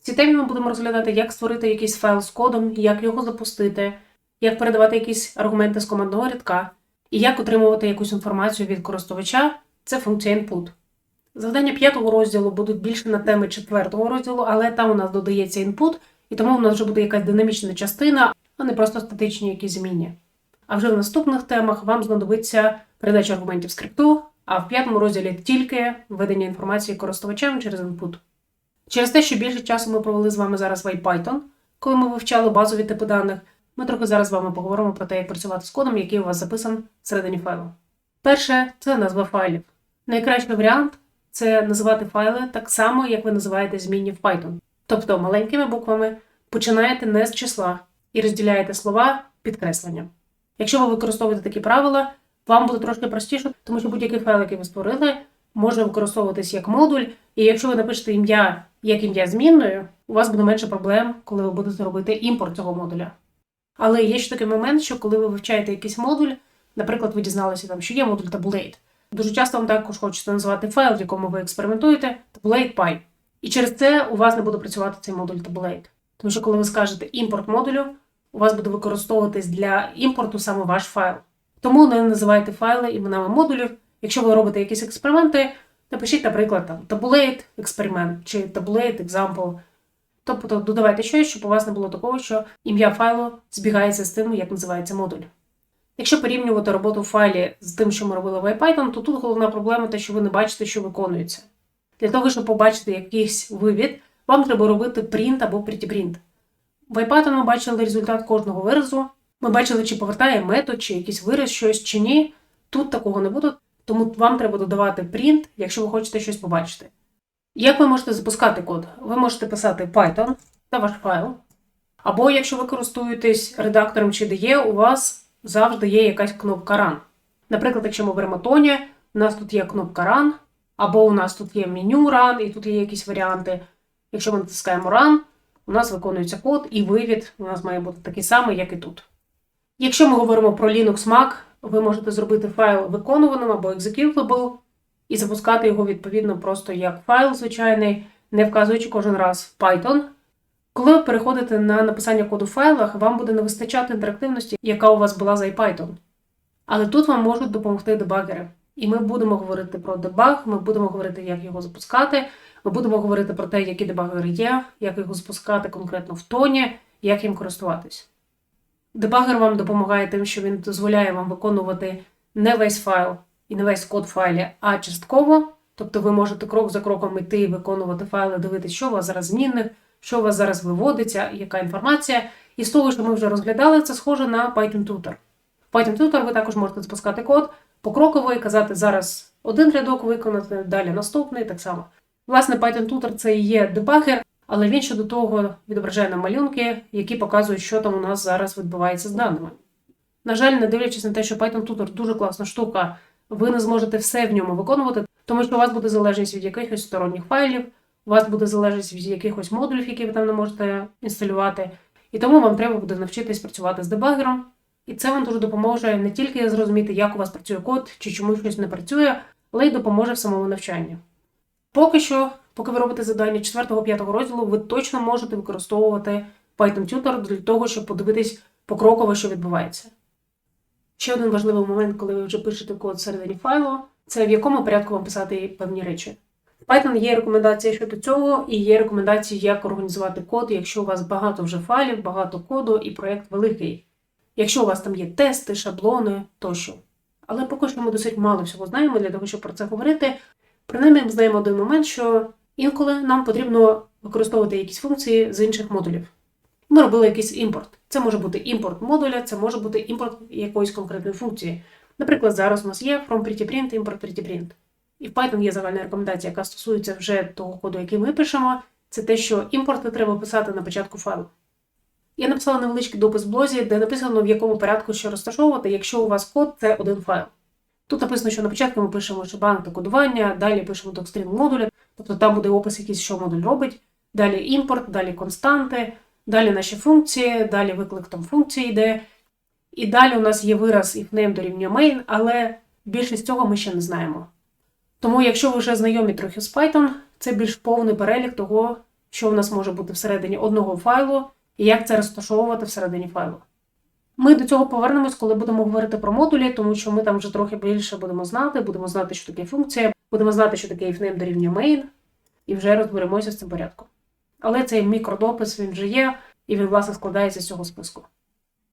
В цій темі ми будемо розглядати, як створити якийсь файл з кодом, як його запустити, як передавати якісь аргументи з командного рядка, і як отримувати якусь інформацію від користувача це функція input. Завдання п'ятого розділу будуть більше на теми четвертого розділу, але там у нас додається input, і тому у нас вже буде якась динамічна частина, а не просто статичні якісь зміни. А вже в наступних темах вам знадобиться передача аргументів скрипту, а в п'ятому розділі тільки введення інформації користувачам через input. Через те, що більше часу ми провели з вами зараз в IPython, коли ми вивчали базові типи даних, ми трохи зараз з вами поговоримо про те, як працювати з кодом, який у вас записан всередині файлу. Перше це назва файлів. Найкращий варіант це називати файли так само, як ви називаєте змінні в Python. Тобто маленькими буквами починаєте не з числа і розділяєте слова підкресленням. Якщо ви використовуєте такі правила, вам буде трошки простіше, тому що будь-який файл, який ви створили, може використовуватись як модуль, і якщо ви напишете ім'я як ім'я змінною, у вас буде менше проблем, коли ви будете робити імпорт цього модуля. Але є ще такий момент, що коли ви вивчаєте якийсь модуль, наприклад, ви дізналися, там, що є модуль Tabulate, дуже часто вам також хочеться назвати файл, в якому ви експериментуєте, Tabulate Py. І через це у вас не буде працювати цей модуль Tabulate. Тому що коли ви скажете імпорт модулю, у вас буде використовуватись для імпорту саме ваш файл. Тому не називайте файли іменами модулів. Якщо ви робите якісь експерименти, напишіть, наприклад, там tabulate експеримент чи tabulate example. Тобто додавайте щось, щоб у вас не було такого, що ім'я файлу збігається з тим, як називається модуль. Якщо порівнювати роботу в файлі з тим, що ми робили в IPython, то тут головна проблема те, що ви не бачите, що виконується. Для того, щоб побачити якийсь вивід, вам треба робити print або prettyprint. В IPython ми бачили результат кожного виразу. Ми бачили, чи повертає метод, чи якийсь вираз, щось чи ні. Тут такого не буде, тому вам треба додавати print, якщо ви хочете щось побачити. Як ви можете запускати код? Ви можете писати Python та ваш файл. Або якщо ви користуєтесь редактором чи DE, у вас завжди є якась кнопка Run. Наприклад, якщо ми беремо Тоні, у нас тут є кнопка Run, або у нас тут є меню Run, і тут є якісь варіанти. Якщо ми натискаємо Run, у нас виконується код, і вивід у нас має бути такий самий, як і тут. Якщо ми говоримо про Linux Mac, ви можете зробити файл виконуваним або executable і запускати його відповідно просто як файл звичайний, не вказуючи кожен раз в Python. Коли ви переходите на написання коду в файлах, вам буде не вистачати інтерактивності, яка у вас була за IPython. Але тут вам можуть допомогти дебагери. І ми будемо говорити про дебаг, ми будемо говорити, як його запускати, ми будемо говорити про те, які дебагери є, як його запускати конкретно в тоні, як їм користуватись. Дебагер вам допомагає тим, що він дозволяє вам виконувати не весь файл і не весь код в файлі, а частково. Тобто ви можете крок за кроком йти і виконувати файли, дивитися, що у вас зараз змінних, що у вас зараз виводиться, яка інформація. І з того, що ми вже розглядали, це схоже на Python Tutor. В Python Tutor ви також можете запускати код покроково і казати, зараз один рядок виконати, далі наступний, так само. Власне, Python Tutor це і є дебагер, але він щодо того відображає нам малюнки, які показують, що там у нас зараз відбувається з даними. На жаль, не дивлячись на те, що Python Tutor дуже класна штука, ви не зможете все в ньому виконувати, тому що у вас буде залежність від якихось сторонніх файлів, у вас буде залежність від якихось модулів, які ви там не можете інсталювати. І тому вам треба буде навчитись працювати з дебагером. І це вам дуже допоможе не тільки зрозуміти, як у вас працює код, чи чому щось не працює, але й допоможе в самому навчанні. Поки що, поки ви робите завдання 4-5 розділу, ви точно можете використовувати Python Tutor для того, щоб подивитись покроково, що відбувається. Ще один важливий момент, коли ви вже пишете код всередині файлу, це в якому порядку вам писати певні речі. В Python є рекомендації щодо цього, і є рекомендації, як організувати код, якщо у вас багато вже файлів, багато коду і проєкт великий. Якщо у вас там є тести, шаблони тощо. Але поки що ми досить мало всього знаємо для того, щоб про це говорити. Принаймні, ми знаємо один момент, що інколи нам потрібно використовувати якісь функції з інших модулів. Ми робили якийсь імпорт. Це може бути імпорт модуля, це може бути імпорт якоїсь конкретної функції. Наприклад, зараз у нас є from prettyprint, імпорт prettyprint. І в Python є загальна рекомендація, яка стосується вже того коду, який ми пишемо. Це те, що імпорти треба писати на початку файлу. Я написала невеличкий допис в блозі, де написано, в якому порядку що розташовувати, якщо у вас код це один файл. Тут написано, що на початку ми пишемо шибанк та кодування, далі пишемо докстрінг модуля, тобто там буде опис якийсь, що модуль робить, далі імпорт, далі константи, далі наші функції, далі виклик там функції йде. І далі у нас є вираз if name дорівнює main, але більшість цього ми ще не знаємо. Тому, якщо ви вже знайомі трохи з Python, це більш повний перелік того, що у нас може бути всередині одного файлу, і як це розташовувати всередині файлу. Ми до цього повернемось, коли будемо говорити про модулі, тому що ми там вже трохи більше будемо знати, будемо знати, що таке функція, будемо знати, що таке ifname дорівнює main, і вже розберемося з цим порядком. Але цей мікродопис він вже є, і він, власне, складається з цього списку.